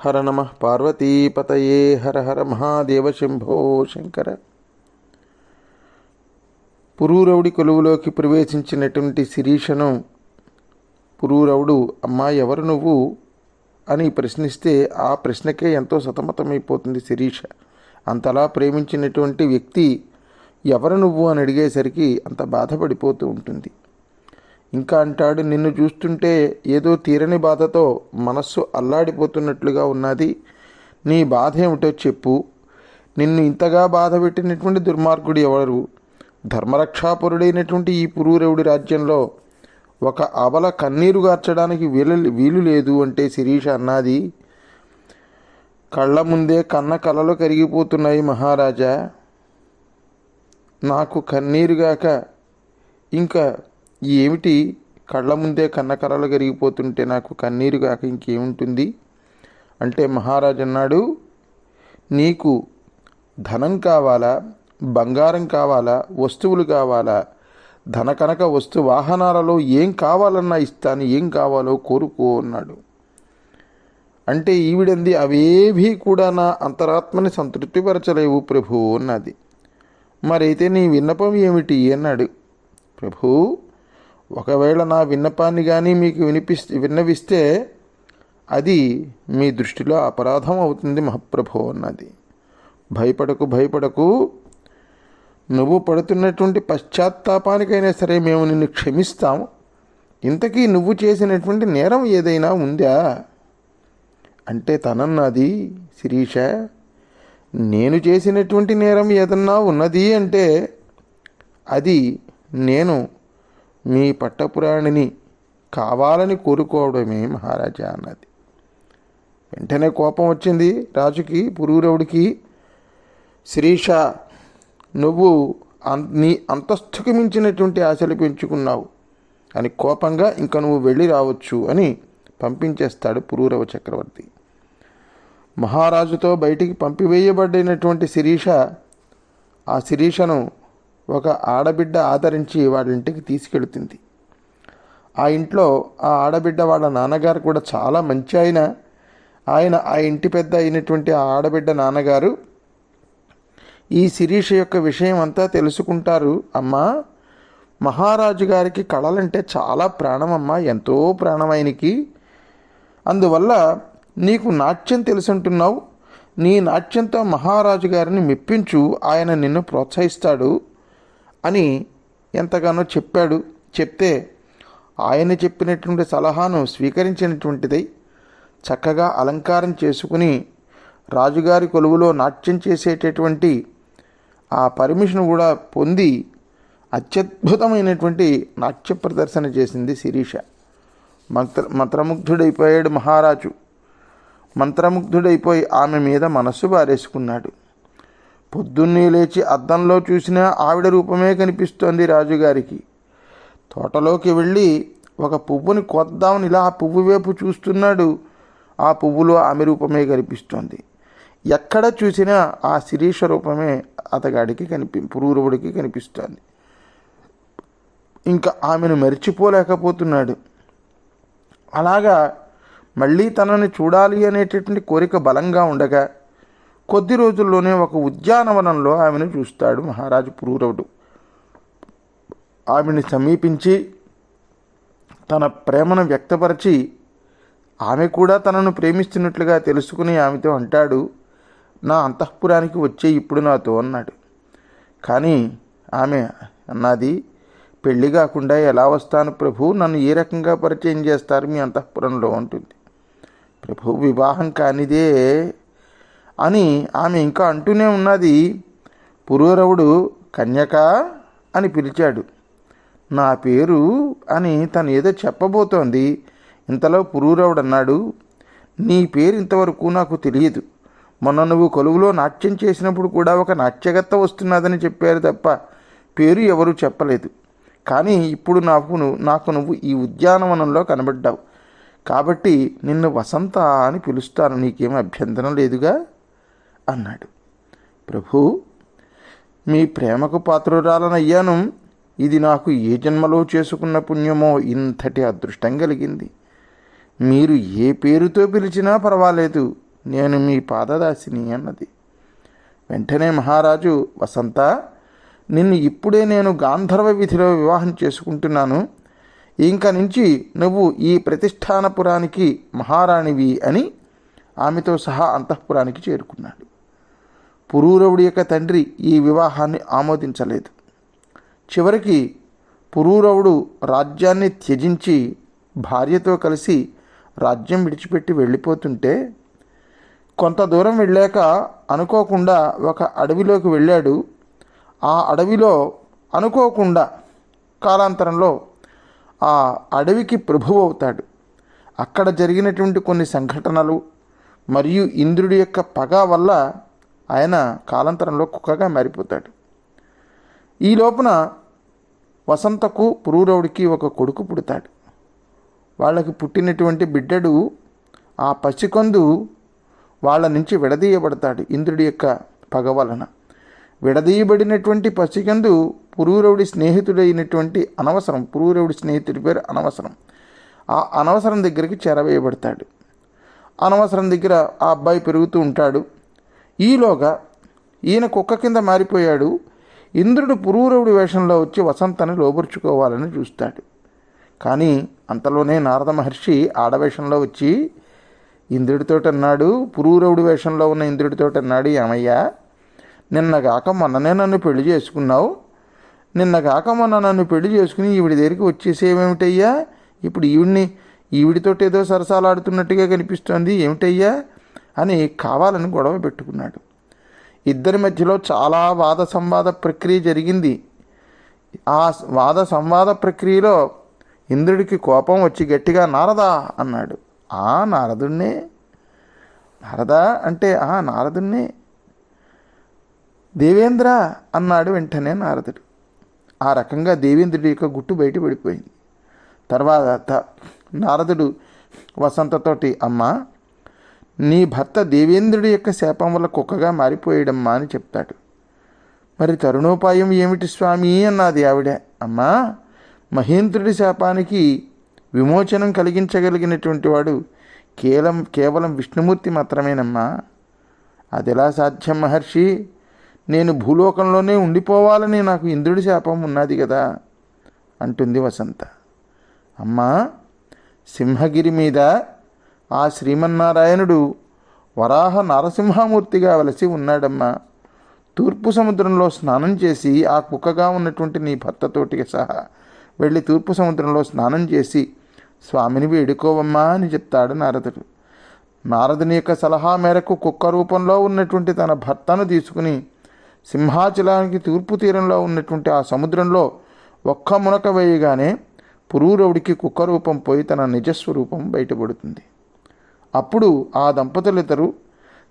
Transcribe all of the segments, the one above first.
హర నమ పార్వతీపతయే హర హర మహాదేవ శంభో శంకర. పురూరవుడి కొలువులోకి ప్రవేశించినటువంటి శిరీషను పురూరవుడు అమ్మా ఎవరు నువ్వు? అని ప్రశ్నిస్తే ఆ ప్రశ్నకే ఎంతో సతమతమైపోతుంది శిరీష. అంతలా ప్రేమించినటువంటి వ్యక్తి ఎవరు నువ్వు? అని అడిగేసరికి అంత బాధపడిపోతూ ఉంటుంది. ఇంకా అంటాడు నిన్ను చూస్తుంటే ఏదో తీరని బాధతో మనస్సు అల్లాడిపోతున్నట్లుగా ఉన్నది. నీ బాధ ఏమిటో చెప్పు. నిన్ను ఇంతగా బాధ పెట్టినటువంటి దుర్మార్గుడు ఎవరు? ధర్మరక్షాపరుడైనటువంటి ఈ పురూరవుడి రాజ్యంలో ఒక అబల కన్నీరు గార్చడానికి వీలు వీలు లేదు అంటే శిరీష అన్నది. కళ్ళ ముందే కన్న కలలు కరిగిపోతున్నాయి మహారాజా. నాకు కన్నీరుగాక ఇంకా ఏమిటి? కళ్ళ ముందే కన్నకరలు కరిగిపోతుంటే నాకు కన్నీరు కాక ఇంకేముంటుంది? అంటే మహారాజు అన్నాడు నీకు ధనం కావాలా? బంగారం కావాలా? వస్తువులు కావాలా? ధన కనక వస్తు వాహనాలలో ఏం కావాలన్నా ఇస్తాను ఏం కావాలో కోరుకో అన్నాడు. అంటే ఈవిడంది అవేవీ కూడా నా అంతరాత్మని సంతృప్తిపరచలేవు ప్రభు అన్నది. మరైతే నీ విన్నపం ఏమిటి? అన్నాడు. ప్రభు ఒకవేళ నా విన్నపాన్ని కానీ మీకు వినిపిస్తే విన్నవిస్తే అది మీ దృష్టిలో అపరాధం అవుతుంది మహాప్రభు అన్నది. భయపడకు భయపడకు. నువ్వు పడుతున్నటువంటి పశ్చాత్తాపానికైనా సరే మేము నిన్ను క్షమిస్తాం ఇంతకీ నువ్వు చేసినటువంటి నేరం ఏదైనా ఉందా? అంటే తనన్నది శిరీష నేను చేసినటువంటి నేరం ఏదన్నా ఉన్నది అంటే అది నేను మీ పట్టపురాణిని కావాలని కోరుకోవడమే మహారాజా అన్నది. వెంటనే కోపం వచ్చింది రాజుకి పురూరవుడికి. శిరీష నువ్వు అన్ నీ అంతస్తుకు మించినటువంటి ఆశలు పెంచుకున్నావు. అని కోపంగా ఇంకా నువ్వు వెళ్ళి రావచ్చు అని పంపించేస్తాడు పురూరవ చక్రవర్తి. మహారాజుతో బయటికి పంపివేయబడినటువంటి శిరీష ఆ శిరీషను ఒక ఆడబిడ్డ ఆదరించి వాళ్ళ ఇంటికి తీసుకెడుతుంది ఆ ఇంట్లో ఆ ఆడబిడ్డ వాళ్ళ నాన్నగారు కూడా చాలా మంచి ఆయన. ఆయన ఆ ఇంటి పెద్ద అయినటువంటి ఆ ఆడబిడ్డ నాన్నగారు ఈ శిరీష యొక్క విషయం అంతా తెలుసుకుంటారు. అమ్మా మహారాజు గారికి కళలంటే చాలా ప్రాణమమ్మా ఎంతో ప్రాణమైనకి అందువల్ల నీకు నాట్యం తెలుసుంటున్నావు. నీ నాట్యంతో మహారాజు గారిని మెప్పించు. ఆయన నిన్ను ప్రోత్సహిస్తాడు. అని ఎంతగానో చెప్పాడు. చెప్తే ఆయన చెప్పినటువంటి సలహాను స్వీకరించినటువంటిదై చక్కగా అలంకారం చేసుకుని రాజుగారి కొలువులో నాట్యం చేసేటటువంటి ఆ పర్మిషన్ కూడా పొంది అత్యద్భుతమైనటువంటి నాట్య ప్రదర్శన చేసింది శిరీష. మంత్ర మంత్రముగ్ధుడైపోయాడు మహారాజు. మంత్రముగ్ధుడైపోయి ఆమె మీద మనస్సు బారేసుకున్నాడు. పొద్దున్నే లేచి అద్దంలో చూసినా ఆవిడ రూపమే కనిపిస్తోంది రాజుగారికి. తోటలోకి వెళ్ళి ఒక పువ్వుని కొద్దామని ఇలా ఆ పువ్వు వైపు చూస్తున్నాడు. ఆ పువ్వులో ఆమె రూపమే కనిపిస్తోంది. ఎక్కడ చూసినా ఆ శిరీష రూపమే అతగాడికి కనిపి పురూరవుడికి కనిపిస్తోంది. ఇంకా ఆమెను మరిచిపోలేకపోతున్నాడు. అలాగా మళ్ళీ తనని చూడాలి అనేటటువంటి కోరిక బలంగా ఉండగా కొద్ది రోజుల్లోనే ఒక ఉద్యానవనంలో ఆమెను చూస్తాడు మహారాజు పురూరవుడు. ఆమెను సమీపించి తన ప్రేమను వ్యక్తపరిచి ఆమె కూడా తనను ప్రేమిస్తున్నట్లుగా తెలుసుకుని ఆమెతో అంటాడు నా అంతఃపురానికి వచ్చే ఇప్పుడు నాతో అన్నాడు. కానీ ఆమె అన్నది పెళ్ళి కాకుండా ఎలా వస్తాను ప్రభు? నన్ను ఏ రకంగా పరిచయం చేస్తారు మీ అంతఃపురంలో? ఉంటుంది ప్రభు వివాహం కానిదే అని ఆమె ఇంకా అంటూనే ఉన్నది పురూరవుడు కన్యక? అని పిలిచాడు. నా పేరు అని తను ఏదో చెప్పబోతోంది. ఇంతలో పురూరవుడు అన్నాడు నీ పేరు ఇంతవరకు నాకు తెలియదు. మొన్న నువ్వు కొలువులో నాట్యం చేసినప్పుడు కూడా ఒక నాట్యగత్త వస్తున్నదని చెప్పారు తప్ప పేరు ఎవరు చెప్పలేదు. కానీ ఇప్పుడు నాకు నువ్వు నాకు నువ్వు ఈ ఉద్యానవనంలో కనబడ్డావు. కాబట్టి నిన్ను వసంత అని పిలుస్తాను. నీకేం అభ్యంతరం లేదుగా? అన్నాడు. ప్రభు మీ ప్రేమకు పాత్రురాలనయ్యాను ఇది నాకు ఏ జన్మలో చేసుకున్న పుణ్యమో ఇంతటి అదృష్టం కలిగింది. మీరు ఏ పేరుతో పిలిచినా పర్వాలేదు. నేను మీ పాదదాసిని అన్నది. వెంటనే మహారాజు వసంత నిన్ను ఇప్పుడే నేను గాంధర్వ విధిలో వివాహం చేసుకుంటున్నాను. ఇంక నుంచి నువ్వు ఈ ప్రతిష్టానపురానికి మహారాణివి అని ఆమెతో సహా అంతఃపురానికి చేరుకున్నాడు. పురూరవుడి యొక్క తండ్రి ఈ వివాహాన్ని ఆమోదించలేదు. చివరికి పురూరవుడు రాజ్యాన్ని త్యజించి భార్యతో కలిసి రాజ్యం విడిచిపెట్టి వెళ్ళిపోతుంటే కొంత దూరం వెళ్ళాక అనుకోకుండా ఒక అడవిలోకి వెళ్ళాడు. ఆ అడవిలో అనుకోకుండా కాలాంతరంలో ఆ అడవికి ప్రభువు అవుతాడు. అక్కడ జరిగినటువంటి కొన్ని సంఘటనలు మరియు ఇంద్రుడి యొక్క పగ వల్ల ఆయన కాలాంతరంలో కుక్కగా మారిపోతాడు. ఈ లోపున వసంతకు పురూరవుడికి ఒక కొడుకు పుడతాడు. వాళ్ళకి పుట్టినటువంటి బిడ్డడు ఆ పసికందు వాళ్ళ నుంచి విడదీయబడతాడు ఇంద్రుడి యొక్క పగ వలన. విడదీయబడినటువంటి పసికందు పురూరవుడి స్నేహితుడైనటువంటి అనవసరం పురూరవుడి స్నేహితుడి పేరు అనవసరం. ఆ అనవసరం దగ్గరికి చేరవేయబడతాడు. అనవసరం దగ్గర ఆ అబ్బాయి పెరుగుతూ ఉంటాడు. ఈలోగా ఈయన కుక్క కింద మారిపోయాడు. ఇంద్రుడు పురూరవుడి వేషంలో వచ్చి వసంతని లోబుర్చుకోవాలని చూస్తాడు. కానీ అంతలోనే నారద మహర్షి ఆడవేషంలో వచ్చి ఇంద్రుడితోటి అన్నాడు పురూరవుడి వేషంలో ఉన్న ఇంద్రుడితో అన్నాడు ఏమయ్యా? నిన్నగాక మొన్ననే నన్ను పెళ్ళి చేసుకున్నావు. నిన్నగాక మొన్న నన్ను పెళ్ళి చేసుకుని ఈవిడి దగ్గరికి వచ్చేసేవేమిటయ్యా? ఇప్పుడు ఈవిడిని ఈవిడితోటి ఏదో సరసాలాడుతున్నట్టుగా కనిపిస్తోంది ఏమిటయ్యా? అని కావాలని గొడవ పెట్టుకున్నాడు. ఇద్దరి మధ్యలో చాలా వాద సంవాద ప్రక్రియ జరిగింది. ఆ వాద సంవాద ప్రక్రియలో ఇంద్రుడికి కోపం వచ్చి గట్టిగా నారదా అన్నాడు. ఆ నారదుణ్ణే. నారదా అంటే ఆ నారదుణ్ణే. దేవేంద్ర అన్నాడు వెంటనే నారదుడు. ఆ రకంగా దేవేంద్రుడి యొక్క గుట్టు బయట పడిపోయింది. తర్వాత నారదుడు వసంతతోటి అమ్మ నీ భర్త దేవేంద్రుడి యొక్క శాపం వల్ల కుక్కగా మారిపోయాడమ్మా అని చెప్తాడు. మరి తరుణోపాయం ఏమిటి స్వామి? అన్నది ఆవిడ. అమ్మా మహేంద్రుడి శాపానికి విమోచనం కలిగించగలిగినటువంటి వాడు కేవలం కేవలం విష్ణుమూర్తి మాత్రమేనమ్మా. అది ఎలా సాధ్యం మహర్షి? నేను భూలోకంలోనే ఉండిపోవాలని నాకు ఇంద్రుడి శాపం ఉన్నది కదా అంటుంది వసంత. అమ్మా సింహగిరి మీద ఆ శ్రీమన్నారాయణుడు వరాహ నరసింహమూర్తిగా వలసి ఉన్నాడమ్మా. తూర్పు సముద్రంలో స్నానం చేసి ఆ కుక్కగా ఉన్నటువంటి నీ భర్తతోటికి సహా వెళ్ళి తూర్పు సముద్రంలో స్నానం చేసి స్వామిని వేడుకోవమ్మా అని చెప్తాడు నారదుడు. నారదుని యొక్క సలహా మేరకు కుక్క రూపంలో ఉన్నటువంటి తన భర్తను తీసుకుని సింహాచలానికి తూర్పు తీరంలో ఉన్నటువంటి ఆ సముద్రంలో ఒక్క మునక వేయగానే పురూరవుడికి కుక్క రూపం పోయి తన నిజస్వరూపం బయటపడుతుంది. అప్పుడు ఆ దంపతులిద్దరూ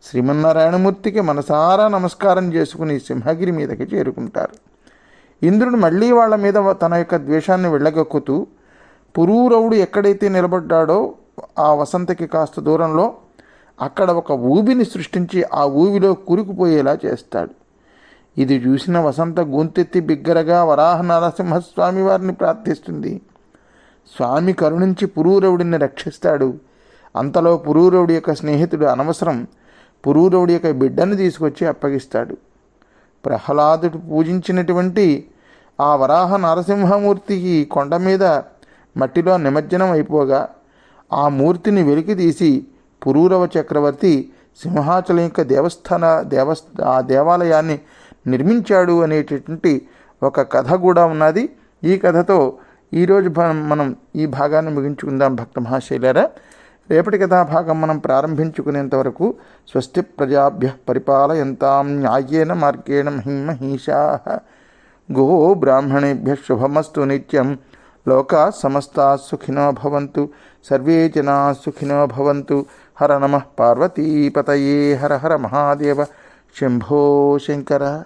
శ్రీమన్నారాయణమూర్తికి మనసారా నమస్కారం చేసుకుని సింహగిరి మీదకి చేరుకుంటారు. ఇంద్రుడు మళ్ళీ వాళ్ళ మీద తన యొక్క ద్వేషాన్ని వెళ్ళగక్కుతూ పురూరవుడు ఎక్కడైతే నిలబడ్డాడో ఆ వసంతకి కాస్త దూరంలో అక్కడ ఒక ఊబిని సృష్టించి ఆ ఊబిలో కూరుకుపోయేలా చేస్తాడు. ఇది చూసిన వసంత గొంతెత్తి బిగ్గరగా వరాహ నరసింహస్వామి వారిని ప్రార్థిస్తుంది. స్వామి కరుణించి పురూరవుడిని రక్షిస్తాడు. అంతలో పురూరవుడి యొక్క స్నేహితుడు అనవసరం పురూరవుడి యొక్క బిడ్డను తీసుకొచ్చి అప్పగిస్తాడు. ప్రహ్లాదుడు పూజించినటువంటి ఆ వరాహ నరసింహమూర్తికి కొండ మీద మట్టిలో నిమజ్జనం అయిపోగా ఆ మూర్తిని వెలికి తీసి పురూరవ చక్రవర్తి సింహాచలం యొక్క దేవస్థాన దేవస్థ ఆ దేవాలయాన్ని నిర్మించాడు అనేటటువంటి ఒక కథ కూడా ఉన్నది. ఈ కథతో ఈరోజు మనం ఈ భాగాన్ని ముగించుకుందాం భక్త మహాశైలారా. రేపటి కథాభాగం మనం ప్రారంభించుకునేంత వరకు స్వస్తి ప్రజాభ్య పరిపాలయంతాం న్యాయేన మార్గేణ మహిమహీషా గో బ్రాహ్మణేభ్య శుభమస్తు నిత్యం. లోకా సమస్తా సుఖినో భవంతు. సర్వే జనా సుఖినో భవంతు. హర నమ పార్వతీపతయే. హర హర మహాదేవ. శంభో శంకర.